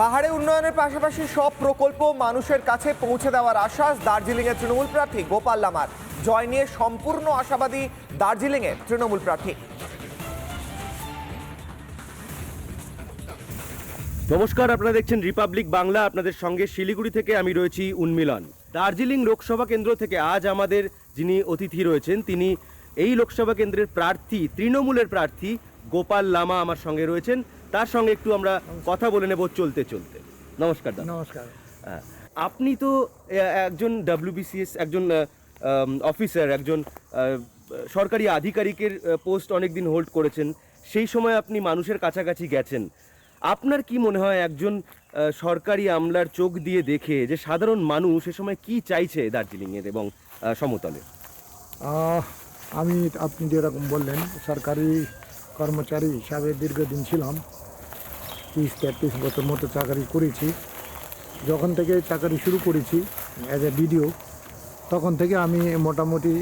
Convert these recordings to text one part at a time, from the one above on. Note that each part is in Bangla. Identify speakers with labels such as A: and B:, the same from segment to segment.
A: পাহাড়ে উন্নয়নের পাশাপাশি সব প্রকল্প মানুষের কাছে পৌঁছে দেওয়ার আশ্বাস দার্জিলিংয়ের তৃণমূল প্রার্থী গোপাল লামার। জয় নিয়ে সম্পূর্ণ আশাবাদী দার্জিলিংয়ের তৃণমূল প্রার্থী।
B: নমস্কার, আপনারা দেখছেন রিপাবলিক বাংলা। আপনাদের সঙ্গে শিলিগুড়ি থেকে আমি রয়েছি উন্মিলন। দার্জিলিং লোকসভা কেন্দ্র থেকে আজ আমাদের যিনি অতিথি রয়েছেন, তিনি এই লোকসভা কেন্দ্রের প্রার্থী, তৃণমূলের প্রার্থী গোপাল লামা আমার সঙ্গে রয়েছেন। তার সঙ্গে একটু আমরা কথা বলে নেব চলতে চলতে। নমস্কার দাদা।
C: নমস্কার।
B: হ্যাঁ, আপনি তো একজন ডাব্লিউবিসিএস একজন অফিসার একজন সরকারি আধিকারিকের পোস্ট অনেক দিন হোল্ড করেছেন। সেই সময় আপনি মানুষের কাছাকাছি গেছেন। আপনার কি মনে হয় একজন সরকারি আমলার চোখ দিয়ে দেখে যে সাধারণ মানুষ এ সময় কি চাইছে দার্জিলিংয়ের এবং সমতলে?
C: আমি আপনি যেরকম বললেন সরকারি কর্মচারী হিসাবে দীর্ঘদিন ছিলাম। তিরিশ, তেত্রিশ বছর মতো চাকরি করেছি। যখন থেকে চাকরি শুরু করেছি অ্যাজ এ বিডিও তখন থেকে আমি মোটামুটি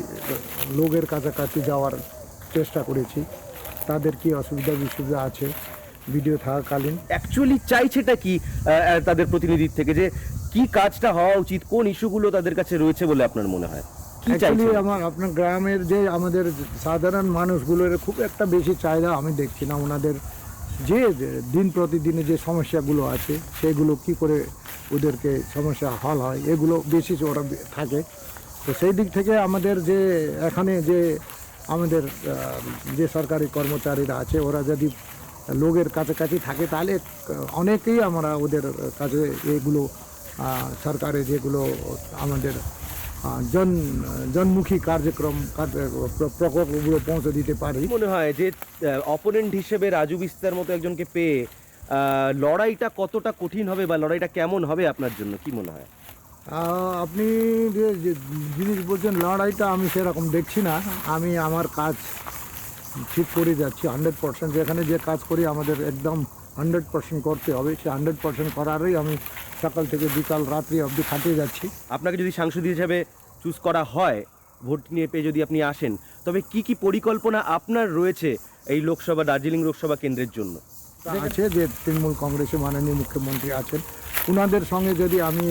C: লোকের কাছাকাছি যাওয়ার চেষ্টা করেছি। তাদের কি অসুবিধা বিসুবিধা আছে? ভিডিও থাকাকালীন।
B: অ্যাকচুয়ালি চাইছেটা কি তাদের প্রতিনিধির থেকে যে কি কাজটা হওয়া উচিত, কোন ইস্যুগুলো তাদের কাছে রয়েছে বলে আপনার মনে হয়?
C: অ্যাকচুয়ালি আমার আপনার গ্রামের যে আমাদের সাধারণ মানুষগুলোর খুব একটা বেশি চাহিদা আমি দেখছি না। ওনাদের যে দিন প্রতিদিনে যে সমস্যাগুলো আছে সেগুলো কি করে ওদেরকে সমস্যা হল হয় এগুলো বেশি ওরা থাকে। তো সেই দিক থেকে আমাদের যে এখানে যে আমাদের যে সরকারি কর্মচারীরা আছে ওরা যদি লোকের কাছাকাছি থাকে তাহলে অনেকেই আমরা ওদের কাছে এগুলো আহ, সরকারের যেগুলো আমাদের জন জনমুখী কার্যক্রম কার্য- প্র- প্রকল্পগুলো পৌঁছে দিতে পারি।
B: মনে হয় যে অপোনেন্ট হিসেবে রাজু বিস্তার মতো একজনকে পেয়ে লড়াইটা কতটা কঠিন হবে বা লড়াইটা কেমন হবে আপনার জন্য? কি মনে হয়?
C: আপনি যে জিনিস বলছেন লড়াইটা আমি সেরকম দেখছি না। আমি আমার কাজ ঠিক করে যাচ্ছি হান্ড্রেড পার্সেন্ট যেখানে যে কাজ করি আমাদের একদম হান্ড্রেড পার্সেন্ট করতে হবে। সে হান্ড্রেড পার্সেন্ট করারই আমি সকাল থেকে বিকাল রাত্রি অবধি খাটিয়ে যাচ্ছি।
B: আপনাকে যদি সাংসদ হিসাবে চুজ করা হয় ভোট নিয়ে পেয়ে যদি আপনি আসেন তবে কি কি পরিকল্পনা আপনার রয়েছে এই লোকসভা দার্জিলিং লোকসভা কেন্দ্রের জন্য?
C: আছে যে তৃণমূল কংগ্রেসের মাননীয় মুখ্যমন্ত্রী আছেন। ওনাদের সঙ্গে যদি আমি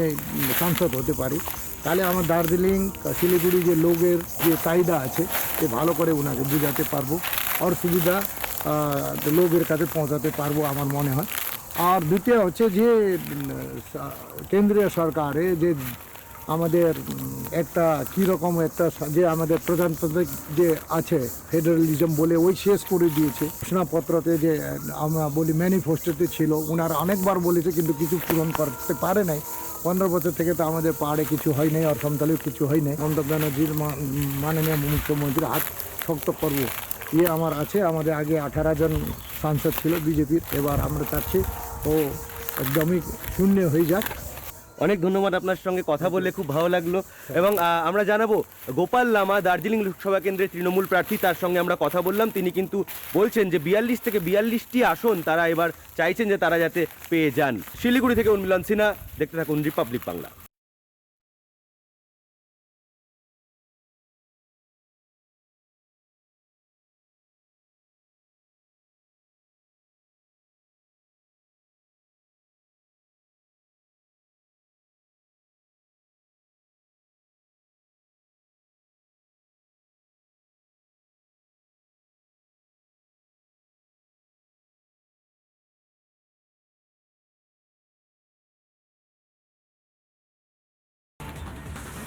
C: সাংসদ হতে পারি তাহলে আমার দার্জিলিং শিলিগুড়ি যে লোকের যে চাহিদা আছে সে ভালো করে ওনাকে বোঝাতে পারব। আর সুবিধা লোকের কাছে পৌঁছাতে পারব আমার মনে হয়। আর দ্বিতীয় হচ্ছে যে কেন্দ্রীয় সরকারে যে আমাদের একটা কীরকম একটা যে আমাদের প্রজাতান্ত্রিক যে আছে ফেডারেলিজম বলে, ওই শেষ করে দিয়েছে। ঘোষণাপত্রতে যে, আমরা বলি ম্যানিফেস্টোতে ছিল ওনারা অনেকবার বলেছে, কিন্তু কিছু পূরণ করতে পারে নাই। পনেরো বছর থেকে তো আমাদের পাহাড়ে কিছু হয় নাই, আর কিছু হয় নাই। মমতা ব্যানার্জির মাননীয় মুখ্যমন্ত্রীর হাত শক্ত করব। ইয়ে আমার আছে। আমাদের আগে আঠারো জন সাংসদ ছিল বিজেপির। এবার আমরা চাচ্ছি ও একদমই শূন্য হয়ে যাক।
B: অনেক ধন্যবাদ আপনার সঙ্গে কথা বললে খুব ভালো লাগল। এবং আমরা জানাব, গোপাল লামা, দার্জিলিং লোকসভা কেন্দ্রের তৃণমূল প্রার্থী, তার সঙ্গে আমরা কথা বললাম। তিনি কিন্তু বলছেন যে বিয়াল্লিশ থেকে বিয়াল্লিশটি আসন তারা এবার চাইছেন যে তারা যাতে পেয়ে যান। শিলিগুড়ি থেকে উন্মিলন সিনহা, দেখতে থাকুন রিপাবলিক বাংলা।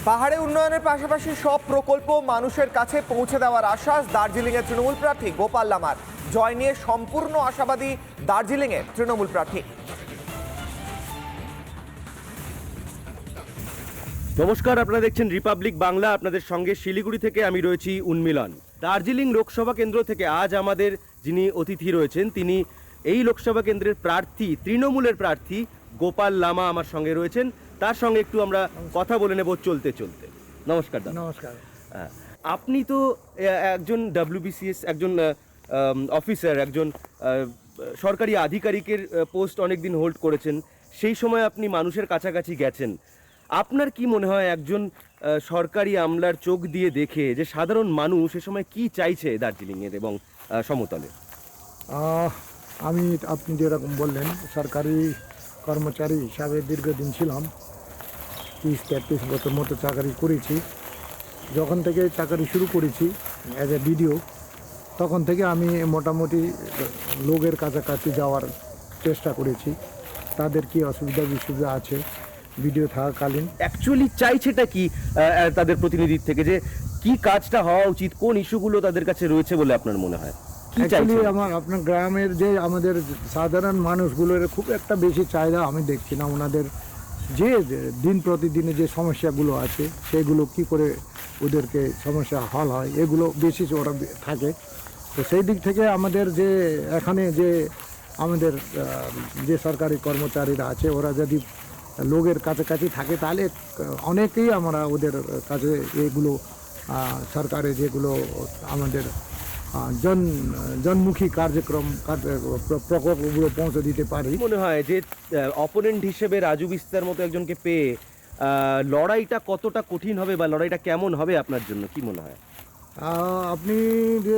A: পাহাড়ে উন্নয়নের পাশাপাশি সব প্রকল্প মানুষের কাছে পৌঁছে দেওয়ার আশ্বাস দার্জিলিংয়ের তৃণমূল প্রার্থী গোপাল লামার। জয় নিয়ে সম্পূর্ণ আশাবাদী দার্জিলিংয়ের তৃণমূল প্রার্থী।
B: নমস্কার, আপনারা দেখছেন রিপাবলিক বাংলা। আপনাদের সঙ্গে শিলিগুড়ি থেকে আমি রয়েছি উন্মিলন। দার্জিলিং লোকসভা কেন্দ্র থেকে আজ আমাদের যিনি অতিথি রয়েছেন, তিনি এই লোকসভা কেন্দ্রের প্রার্থী, তৃণমূলের প্রার্থী গোপাল লামা আমার সঙ্গে রয়েছেন। তার সঙ্গে একটু আমরা কথা বলে নেব চলতে চলতে। নমস্কার দাদা।
C: নমস্কার।
B: হ্যাঁ, আপনি তো একজন ডাব্লিউবিসিএস একজন অফিসার একজন সরকারি আধিকারিকের পোস্ট অনেক দিন হোল্ড করেছেন। সেই সময় আপনি মানুষের কাছাকাছি গেছেন। আপনার কি মনে হয় একজন সরকারি আমলার চোখ দিয়ে দেখে যে সাধারণ মানুষ এ সময় কি চাইছে দার্জিলিংয়ের এবং সমতলে?
C: আমি আপনি যেরকম বললেন সরকারি কর্মচারী হিসাবে দীর্ঘদিন ছিলাম। তিরিশ, তেত্রিশ বছর মতো চাকরি করেছি। যখন থেকে চাকরি শুরু করেছি অ্যাজ এ ভিডিও তখন থেকে আমি মোটামুটি লোকের কাছাকাছি যাওয়ার চেষ্টা করেছি। তাদের কি অসুবিধা বিসুবিধা আছে ভিডিও থাকাকালীন।
B: অ্যাকচুয়ালি চাইছেটা কি তাদের প্রতিনিধির থেকে যে কি কাজটা হওয়া উচিত, কোন ইস্যুগুলো তাদের কাছে রয়েছে বলে আপনার মনে হয়?
C: অ্যাকচুয়ালি আমার আপনার গ্রামের যে আমাদের সাধারণ মানুষগুলোর খুব একটা বেশি চাহিদা আমি দেখছি না। ওনাদের যে দিন প্রতিদিনে যে সমস্যাগুলো আছে সেগুলো কি করে ওদেরকে সমস্যা হল হয় এগুলো বেশি ওরা থাকে। তো সেই দিক থেকে আমাদের যে এখানে যে আমাদের যে সরকারি কর্মচারীরা আছে ওরা যদি লোকের কাছাকাছি থাকে তাহলে অনেকেই আমরা ওদের কাছে এগুলো সরকারে যেগুলো আমাদের জন জনমুখী কার্যক্রম প্রকল্পগুলো পৌঁছে দিতে পারি।
B: মনে হয় যে অপোনেন্ট হিসেবে রাজু বিস্তার মতো একজনকে পেয়ে লড়াইটা কতটা কঠিন হবে বা লড়াইটা কেমন হবে আপনার জন্য কি মনে হয়?
C: আপনি যে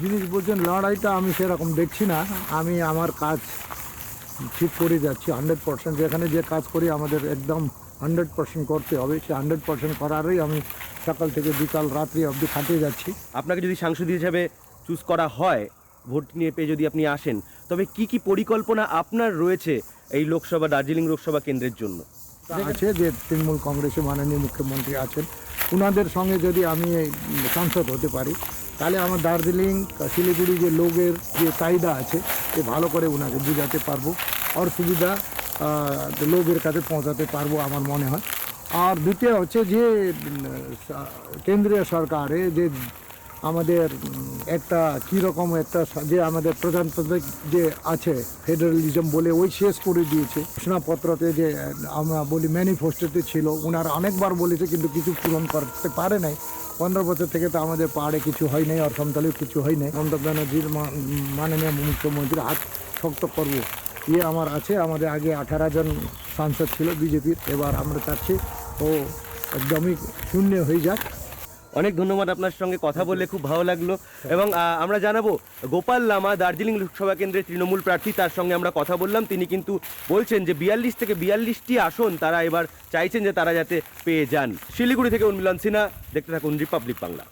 C: জিনিস বলছেন লড়াইটা আমি সেরকম দেখছি না। আমি আমার কাজ ঠিক করে যাচ্ছি হান্ড্রেড পার্সেন্ট যেখানে যে কাজ করি আমাদের একদম হান্ড্রেড পার্সেন্ট করতে হবে। সে হান্ড্রেড পার্সেন্ট করারই আমি সকাল থেকে বিকাল রাত্রি অবধি খাটিয়ে যাচ্ছি।
B: আপনাকে যদি সাংসদ হিসেবে চুজ করা হয় ভোট নিয়ে পেয়ে যদি আপনি আসেন তবে কি কি পরিকল্পনা আপনার রয়েছে এই লোকসভা দার্জিলিং লোকসভা কেন্দ্রের জন্য?
C: আছে যে তৃণমূল কংগ্রেসের মাননীয় মুখ্যমন্ত্রী আছেন। ওনাদের সঙ্গে যদি আমি সাংসদ হতে পারি তাহলে আমার দার্জিলিং শিলিগুড়ি যে লোকের যে চাহিদা আছে সে ভালো করে ওনাকে বোঝাতে পারব। আর সুবিধা লোকের কাছে পৌঁছাতে পারব আমার মনে হয়। আর দ্বিতীয় হচ্ছে যে কেন্দ্রীয় সরকারে যে আমাদের একটা কীরকম একটা যে আমাদের প্রজাতান্ত্রিক যে আছে ফেডারেলিজম বলে, ওই শেষ করে দিয়েছে। ঘোষণাপত্রতে যে, আমরা বলি ম্যানিফেস্টোতে ছিল ওনারা অনেকবার বলেছে, কিন্তু কিছু পূরণ করতে পারে নাই। পনেরো বছর থেকে তো আমাদের পাহাড়ে কিছু হয় নাই, আর কিছু হয় নাই। মমতা ব্যানার্জির মাননীয় মুখ্যমন্ত্রীর হাত শক্ত করব। ইয়ে আমার আছে, আমাদের আগে আঠারো জন সাংসদ ছিল, বিজেপির। এবার আমরা চাচ্ছি ও একদমই শূন্য হয়ে যাক।
B: অনেক ধন্যবাদ আপনার সঙ্গে কথা বললে খুব ভালো লাগল। এবং আমরা জানাব, গোপাল লামা দার্জিলিং লোকসভা কেন্দ্রের তৃণমূল প্রার্থী, তার সঙ্গে আমরা কথা বললাম। তিনি কিন্তু বলছেন যে, বিয়াল্লিশ থেকে বিয়াল্লিশটি আসন তারা এবার চাইছেন যে তারা যাতে পেয়ে যান। শিলিগুড়ি থেকে উন্মিলন সিনহা, দেখতে থাকুন রিপাবলিক বাংলা।